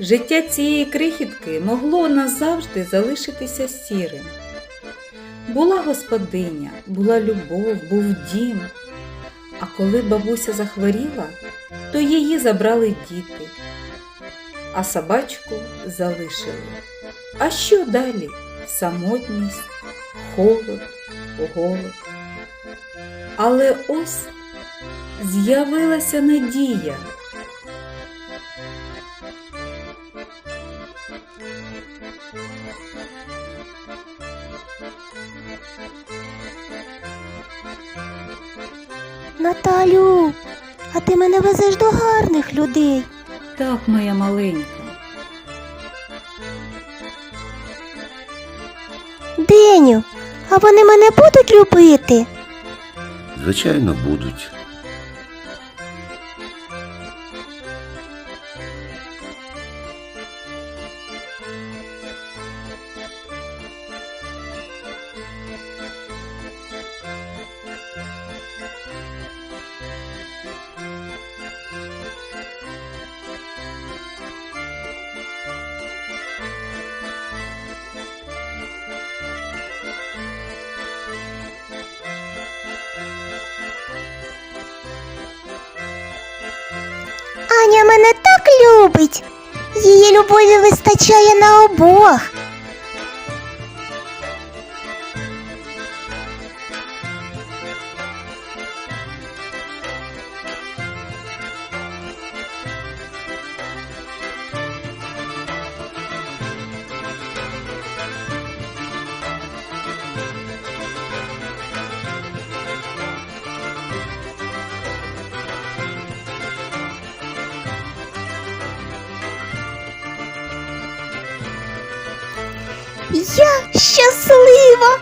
Життя цієї крихітки могло назавжди залишитися сірим. Була господиня, була любов, був дім. А коли бабуся захворіла, то її забрали діти, а собачку залишили. А що далі? Самотність, холод, голод. Але ось з'явилася надія. Наталю, а ти мене везеш до гарних людей. Так, моя маленька, Деню, а вони мене будуть любити? Звичайно, будуть. Мене так любить. Її любові вистачає на обох. Я щаслива.